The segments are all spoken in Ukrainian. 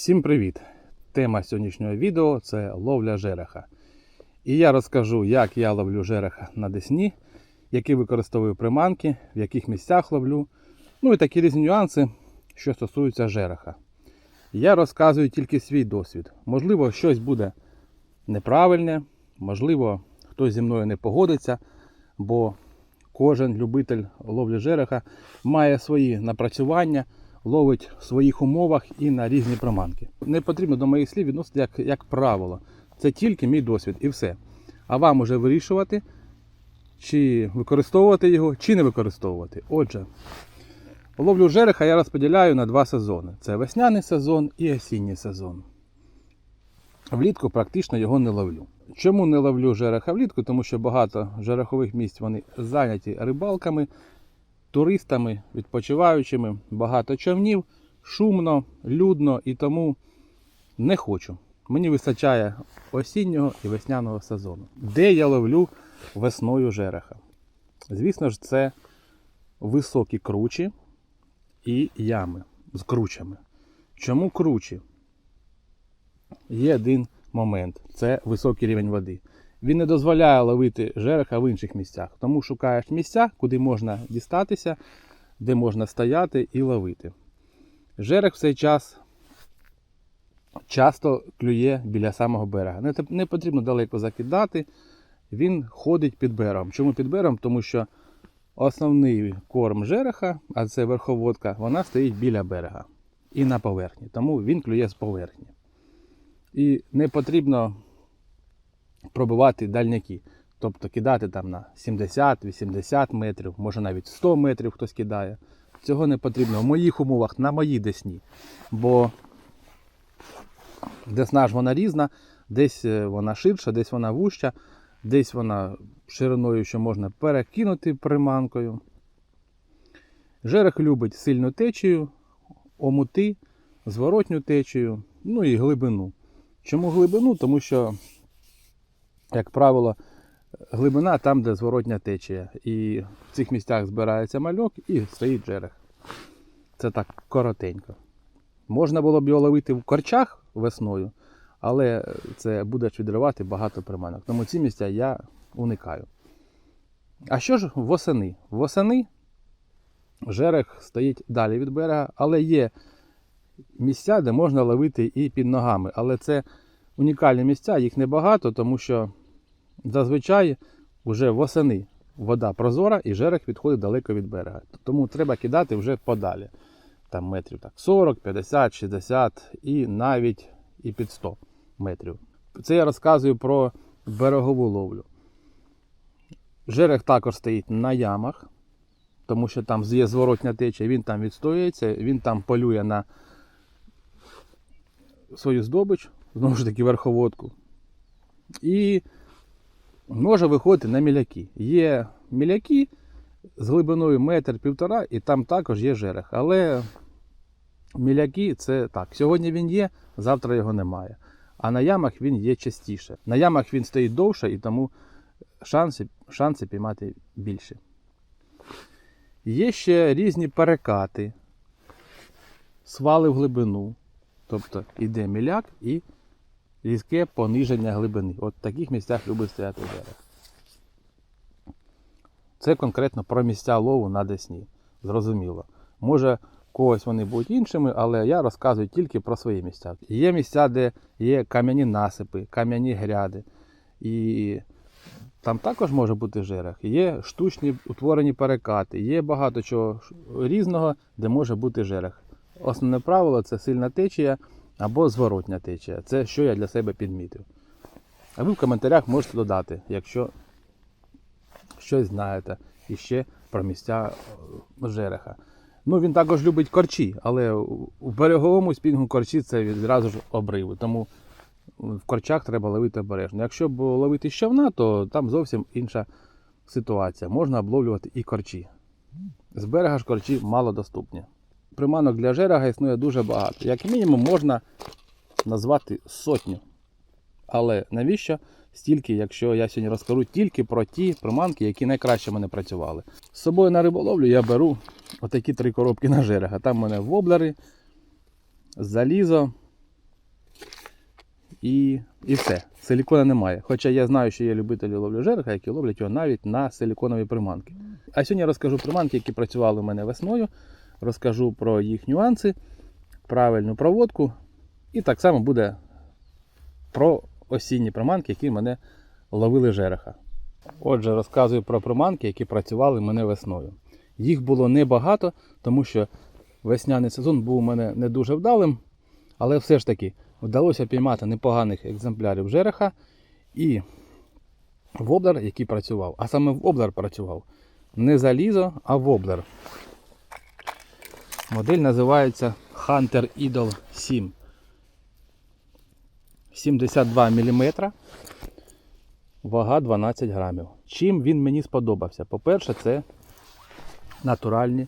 Всім привіт! Тема сьогоднішнього відео це ловля жереха. І я розкажу, як я ловлю жереха на Десні, які використовую приманки, в яких місцях ловлю. Ну і такі різні нюанси, що стосуються жереха. Я розказую тільки свій досвід. Можливо, щось буде неправильне, можливо, хтось зі мною не погодиться, бо кожен любитель ловлі жереха має свої напрацювання, ловить в своїх умовах і на різні приманки. Не потрібно до моїх слів відносити як, як правило. Це тільки мій досвід і все. А вам уже вирішувати, чи використовувати його, чи не використовувати. Отже, ловлю жереха я розподіляю на два сезони: це весняний сезон і осінній сезон. Влітку практично його не ловлю. Чому не ловлю жереха влітку? Тому що багато жерехових місць вони зайняті рибалками, туристами, відпочиваючими, багато човнів, шумно, людно і тому не хочу. Мені вистачає осіннього і весняного сезону. Де я ловлю весною жереха? Звісно ж, це високі кручі і ями з кручами. Чому кручі? Є один момент це високий рівень води. Він не дозволяє ловити жереха в інших місцях. Тому шукаєш місця, куди можна дістатися, де можна стояти і ловити. Жерех в цей час часто клює біля самого берега. Не, потрібно далеко закидати, він ходить під берегом. Чому під берегом? Тому що основний корм жереха, а це верховодка, вона стоїть біля берега і на поверхні. Тому він клює з поверхні. І не потрібно пробивати дальняки. Тобто кидати там на 70-80 метрів, може навіть 100 метрів хтось кидає. Цього не потрібно в моїх умовах, на моїй десні. Бо десна ж вона різна, десь е, вона ширша, десь вона вуща, десь вона шириною, що можна перекинути приманкою. Жерех любить сильну течію, омути, зворотню течію, ну і глибину. Чому глибину? Тому що, як правило, глибина там, де зворотня течія. І в цих місцях збирається мальок і стоїть жерех. Це так коротенько. Можна було б його ловити в корчах весною, але це буде відривати багато приманок. Тому ці місця я уникаю. А що ж восени? Восени жерех стоїть далі від берега, але є місця, де можна ловити і під ногами. Але це унікальні місця, їх небагато, тому що зазвичай вже восени вода прозора і жерех відходить далеко від берега. Тому треба кидати вже подалі. Там метрів так 40, 50, 60 і навіть і під 100 метрів. Це я розказую про берегову ловлю. Жерех також стоїть на ямах, тому що там є зворотня течія, він там відстоюється, він там полює на свою здобич, знову ж таки верховодку. І може виходити на міляки. Є міляки з глибиною метр півтора, і там також є жерех. Але міляки це так. Сьогодні він є, завтра його немає. А на ямах він є частіше. На ямах він стоїть довше і тому шанси, шанси піймати більше. Є ще різні перекати, свали в глибину. Тобто йде міляк і різке пониження глибини. От в таких місцях любить стояти берег. Це конкретно про місця лову на Десні. Зрозуміло. Може, когось вони будуть іншими, але я розказую тільки про свої місця. Є місця, де є кам'яні насипи, кам'яні гряди. І там також може бути жерех. Є штучні утворені перекати, є багато чого різного, де може бути жерех. Основне правило це сильна течія або зворотня течія. Це що я для себе підмітив. А ви в коментарях можете додати, якщо щось знаєте іще про місця е, жереха. Ну, він також любить корчі, але в береговому спінгу корчі це відразу ж обриви. Тому в корчах треба ловити обережно. Якщо б ловити щавна, то там зовсім інша ситуація. Можна обловлювати і корчі. З берега ж корчі мало доступні. Приманок для жерега існує дуже багато. Як мінімум можна назвати сотню. Але навіщо стільки, якщо я сьогодні розкажу тільки про ті приманки, які найкраще мене працювали. З собою на риболовлю я беру отакі три коробки на жерега. Там в мене воблери, залізо, і, і все. Силікона немає. Хоча я знаю, що є любителі ловлі жереха, які ловлять його навіть на силіконові приманки. А сьогодні я розкажу приманки, які працювали у мене весною. Розкажу про їх нюанси, правильну проводку. І так само буде про осінні приманки, які мене ловили жереха. Отже, розказую про приманки, які працювали мене весною. Їх було небагато, тому що весняний сезон був у мене не дуже вдалим, але все ж таки вдалося піймати непоганих екземплярів жереха і воблер, який працював. А саме воблер працював не залізо, а воблер. Модель називається Hunter Idol 7. 72 мм. Вага 12 грамів. Чим він мені сподобався? По-перше, це натуральні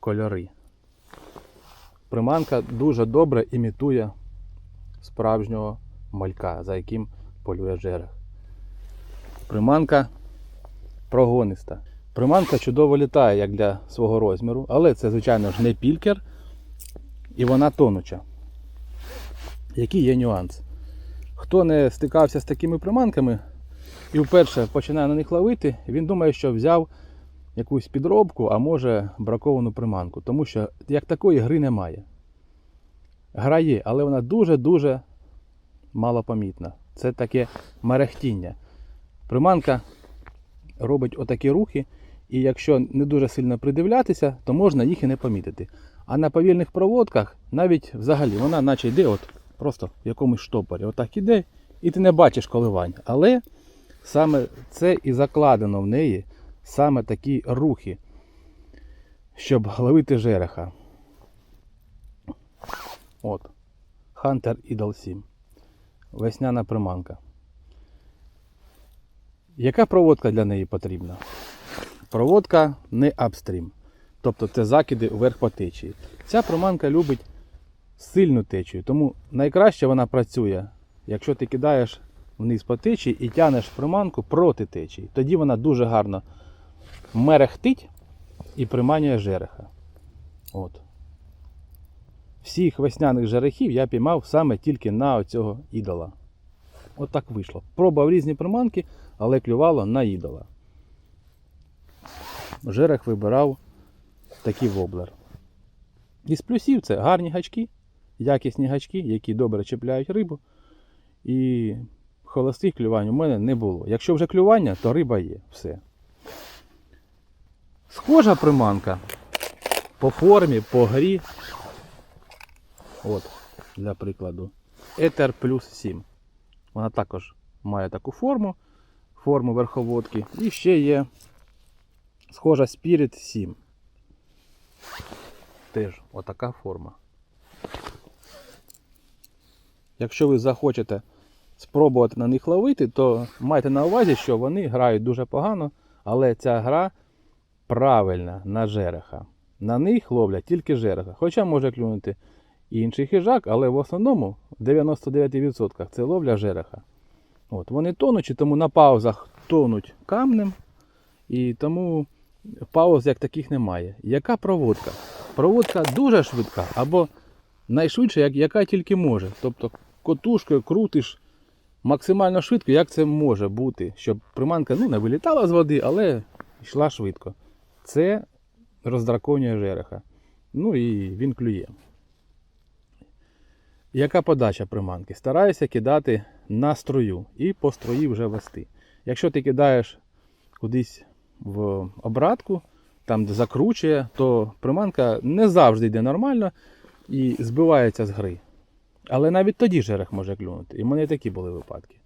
кольори. Приманка дуже добре імітує справжнього малька, за яким полює жерех. Приманка прогониста. Приманка чудово літає, як для свого розміру, але це, звичайно ж, не пількер і вона тонуча. Який є нюанс? Хто не стикався з такими приманками і вперше починає на них ловити, він думає, що взяв якусь підробку, а може браковану приманку. Тому що як такої гри немає. Гра є, але вона дуже-дуже малопомітна. Це таке мерехтіння. Приманка робить отакі рухи, і якщо не дуже сильно придивлятися, то можна їх і не помітити. А на повільних проводках навіть взагалі вона наче йде от просто в якомусь штопорі. Отак іде, і ти не бачиш коливань. Але саме це і закладено в неї, саме такі рухи, щоб ловити жереха. От. Hunter Idol 7. Весняна приманка. Яка проводка для неї потрібна? Проводка не апстрім. Тобто це закиди вверх по течії. Ця приманка любить сильну течію, тому найкраще вона працює, якщо ти кидаєш вниз по течії і тянеш приманку проти течії. Тоді вона дуже гарно мерехтить і приманює жереха. От. Всіх весняних жерехів я піймав саме тільки на оцього ідола. От так вийшло. Пробував різні приманки, але клювало на ідола. Жерех вибирав такий воблер. Із плюсів це гарні гачки, якісні гачки, які добре чіпляють рибу. І холостих клювань у мене не було. Якщо вже клювання, то риба є. Все. Схожа приманка по формі, по грі. От, для прикладу. Ether плюс 7. Вона також має таку форму, форму верховодки. І ще є схожа Spirit 7. Теж отака форма. Якщо ви захочете спробувати на них ловити, то майте на увазі, що вони грають дуже погано, але ця гра правильна на жереха. На них ловлять тільки жереха. Хоча може клюнути і інший хижак, але в основному в 99% це ловля жереха. От, Вони тонучі, тому на паузах тонуть камнем, і тому пауз як таких немає. Яка проводка? Проводка дуже швидка, або найшвидше, як, яка тільки може. Тобто котушкою крутиш максимально швидко, як це може бути, щоб приманка ну, не вилітала з води, але йшла швидко. Це роздраконює жереха. Ну і він клює. Яка подача приманки? Стараюся кидати на струю і по строї вже вести. Якщо ти кидаєш кудись в обратку, там де закручує, то приманка не завжди йде нормально і збивається з гри. Але навіть тоді жерех може клюнути. І в мене такі були випадки.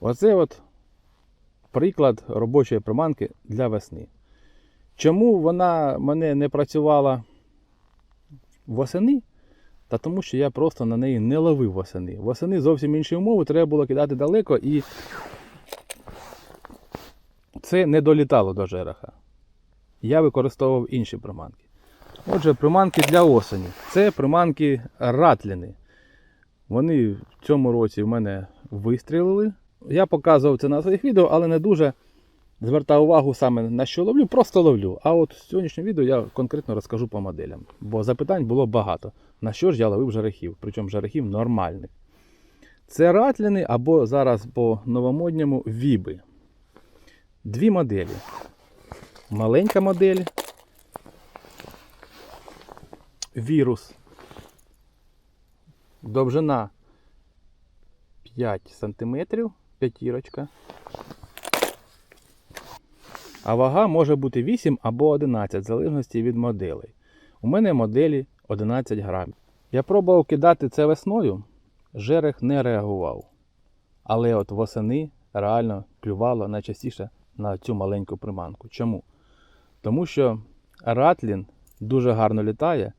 Оце от приклад робочої приманки для весни. Чому вона мене не працювала восени? Та тому що я просто на неї не ловив восени. Восени зовсім інші умови, треба було кидати далеко і це не долітало до жереха. Я використовував інші приманки. Отже, приманки для осені. Це приманки ратліни. Вони в цьому році в мене вистрілили. Я показував це на своїх відео, але не дуже звертав увагу саме на що ловлю, просто ловлю. А от в сьогоднішньому відео я конкретно розкажу по моделям. Бо запитань було багато. На що ж я ловив жерехів, причому жерехів нормальних. Це ратліни або зараз по новомодньому віби. Дві моделі. Маленька модель. Вірус. Довжина 5 см, п'ятірочка. А вага може бути 8 або 11, в залежності від моделей. У мене моделі 11 грамів. Я пробував кидати це весною, жерех не реагував. Але от восени реально клювало найчастіше на цю маленьку приманку. Чому? Тому що ратлін дуже гарно літає.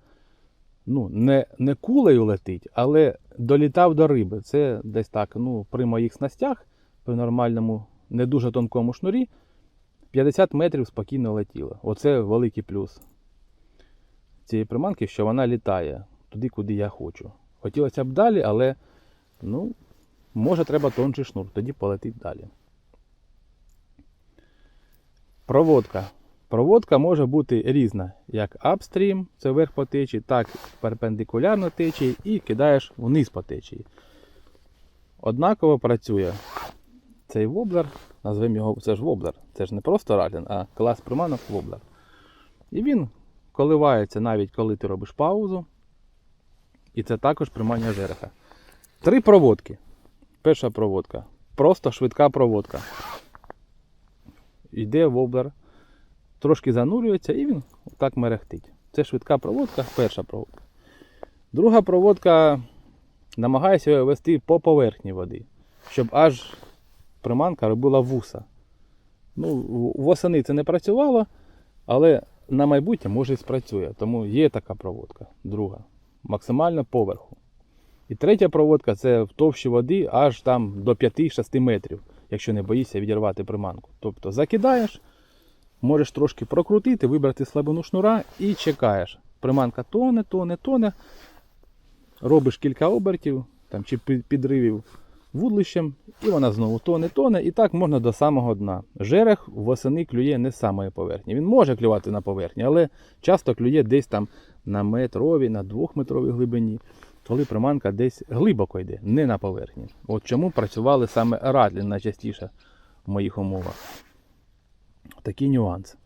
Ну, не, не кулею летить, але долітав до риби. Це десь так, ну, при моїх снастях, при нормальному, не дуже тонкому шнурі, 50 метрів спокійно летіло. Оце великий плюс цієї приманки, що вона літає туди, куди я хочу. Хотілося б далі, але ну, може треба тонший шнур, тоді полетить далі. Проводка. Проводка може бути різна, як апстрім, це вверх по течії, так перпендикулярно течії і кидаєш вниз по течії. Однаково працює цей воблер, назвемо його це ж воблер. Це ж не просто ратлін, а клас приманок воблер. І він коливається навіть коли ти робиш паузу. І це також примання жереха. Три проводки. Перша проводка. Просто швидка проводка. Йде воблер, трошки занурюється і він так мерехтить. Це швидка проводка, перша проводка. Друга проводка намагається вести по поверхні води, щоб аж приманка робила вуса. Ну, восени це не працювало, але на майбутнє може і спрацює. Тому є така проводка. Друга. Максимально поверху. І третя проводка це в товщі води аж там до 5-6 метрів, якщо не боїшся відірвати приманку. Тобто закидаєш, можеш трошки прокрутити, вибрати слабину шнура і чекаєш. Приманка тоне, тоне, тоне. Робиш кілька обертів там, чи підривів вудлищем, і вона знову тоне, тоне, і так можна до самого дна. Жерех восени клює не з самої поверхні. Він може клювати на поверхні, але часто клює десь там на метровій, на двохметровій глибині, коли приманка десь глибоко йде, не на поверхні. От чому працювали саме радлін найчастіше в моїх умовах. Такий нюанс.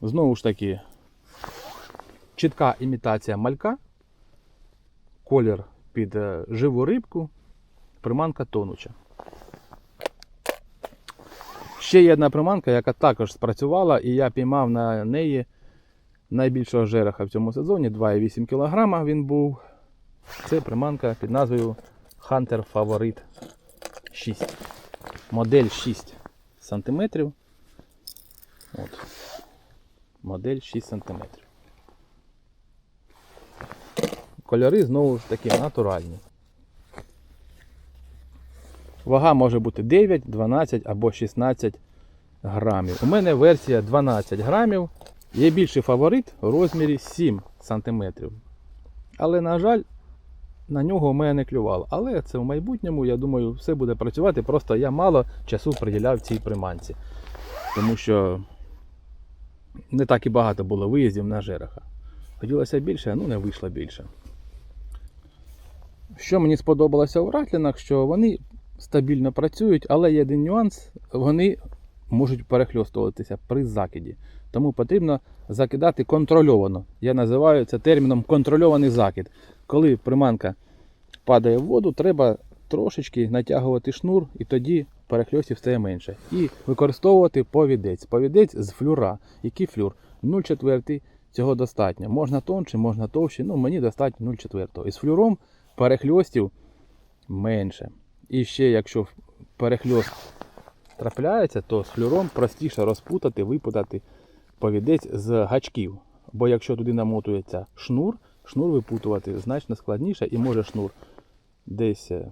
Знову ж таки, чітка імітація малька, колір під е, живу рибку, приманка тонуча. Ще є одна приманка, яка також спрацювала, і я піймав на неї найбільшого жереха в цьому сезоні 2,8 кг він був. Це приманка під назвою Hunter Favorite 6. Модель 6 см. От. Модель 6 см. Кольори знову ж таки натуральні. Вага може бути 9, 12 або 16 грамів. У мене версія 12 грамів. Є більший фаворит у розмірі 7 см. Але, на жаль, на нього у мене не клювало. Але це в майбутньому, я думаю, все буде працювати. Просто я мало часу приділяв цій приманці. Тому що не так і багато було виїздів на жереха. Хотілося більше, ну не вийшло більше. Що мені сподобалося у ратлінах, що вони стабільно працюють, але є один нюанс, вони можуть перехльостуватися при закиді. Тому потрібно закидати контрольовано. Я називаю це терміном контрольований закид. Коли приманка падає в воду, треба трошечки натягувати шнур, і тоді перехльостів стає менше. І використовувати повідець. Повідець з флюра. Який флюр? 0,4 цього достатньо. Можна тонше, можна товще. Ну, мені достатньо 0,4. І з флюром перехльостів менше. І ще, якщо перехльост трапляється, то з флюром простіше розпутати, випутати повідець з гачків. Бо якщо туди намотується шнур, шнур випутувати значно складніше і може шнур десь е,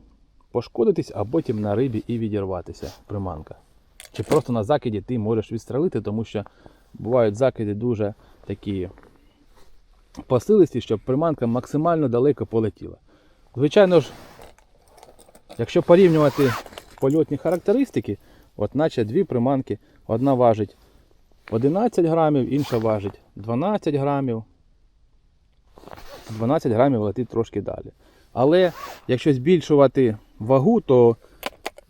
пошкодитись, а потім на рибі і відірватися приманка. Чи просто на закиді ти можеш відстрелити, тому що бувають закиди дуже такі посилисті, щоб приманка максимально далеко полетіла. Звичайно ж, якщо порівнювати польотні характеристики, от наче дві приманки, одна важить 11 грамів, інша важить 12 грамів. 12 грамів летить трошки далі. Але якщо збільшувати вагу, то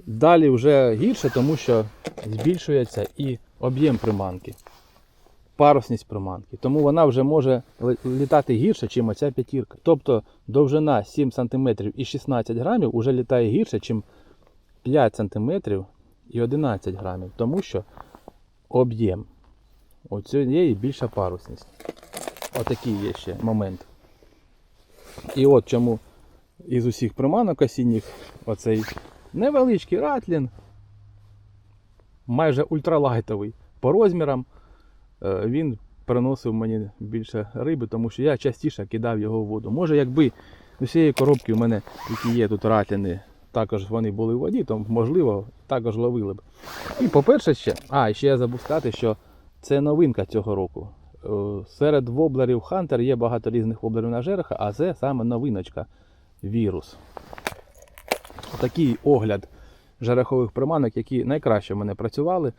далі вже гірше, тому що збільшується і об'єм приманки, парусність приманки. Тому вона вже може літати гірше, ніж оця п'ятірка. Тобто довжина 7 см і 16 грамів вже літає гірше, ніж 5 см і 11 грамів, тому що об'єм. У цієї більша парусність. Отакий є ще момент. І от чому із усіх приманок осінніх оцей невеличкий ратлін, майже ультралайтовий по розмірам, е, він приносив мені більше риби, тому що я частіше кидав його в воду. Може, якби з усієї коробки у мене, які є тут ратліни, також вони були в воді, то можливо також ловили б. І по-перше, ще, а ще я забув сказати, що це новинка цього року. Е, Серед воблерів Hunter є багато різних воблерів на жереха, а це саме новиночка вірус. Такий огляд жерехових приманок, які найкраще в мене працювали.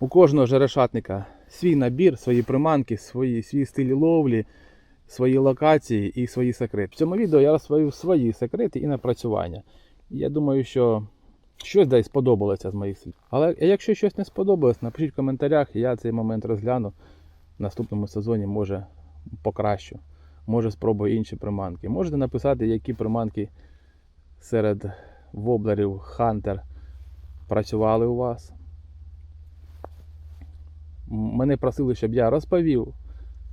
У кожного жерешатника свій набір, свої приманки, свої, свій стиль ловлі, свої локації і свої секрети. В цьому відео я розповів свої секрети і напрацювання. Я думаю, що щось десь сподобалося з моїх слів. Але якщо щось не сподобалось, напишіть в коментарях, я цей момент розгляну. Наступному сезоні може покращу. Може спробую інші приманки. Можете написати, які приманки серед воблерів Hunter працювали у вас. Мене просили, щоб я розповів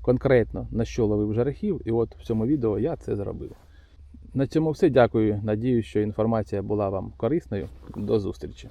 конкретно на що ловив жерехів, і от в цьому відео я це зробив. На цьому все. Дякую. Надію, що інформація була вам корисною. До зустрічі.